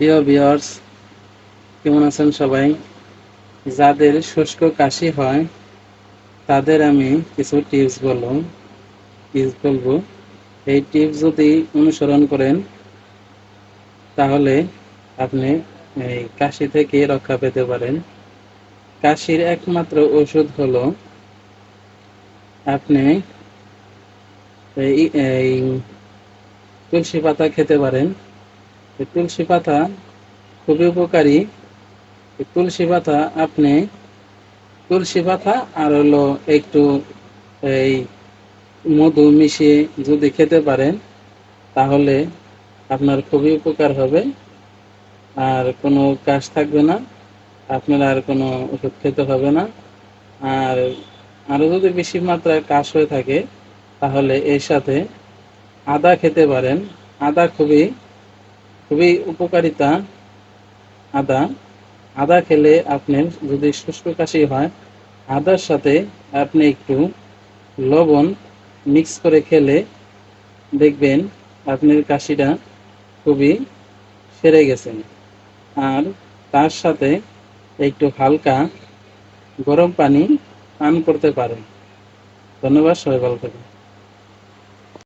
প্রিয় ভিউয়ার্স কেমন আছেন সবাই? যাদের শুষ্ক কাশি হয়, তাদের আমি কিছু টিপস বলব। টিপস বলব, এই টিপস যদি অনুসরণ করেন, তাহলে আপনি এই কাশি থেকে রক্ষা পেতে পারেন। কাশির একমাত্র ওষুধ হলো, আপনি এই তুলসী পাতা খেতে পারেন। তুলসী পাতা খুবই উপকারী। তুলসী পাতা আপনি তুলসী পাতা আর হলো একটু এই মধু মিশিয়ে যদি খেতে পারেন, তাহলে আপনার খুবই উপকার হবে। আর কোনো কাশ থাকবে না, আপনার আর কোনো ওষুধ খেতে হবে না। আর আরও যদি বেশি মাত্রায় কাশ হয়ে থাকে, তাহলে এর সাথে আদা খেতে পারেন। আদা খুবই খুবই উপকারিতা আদা। আদা খেলে আপনার যদি শুষ্ক কাশি হয়, আদার সাথে আপনি একটু লবণ মিক্স করে খেলে দেখবেন আপনার কাশিটা খুবই সেরে গেছে। আর তার সাথে একটু হালকা গরম পানি পান করতে পারেন। ধন্যবাদ, সবাই ভালো থাকুন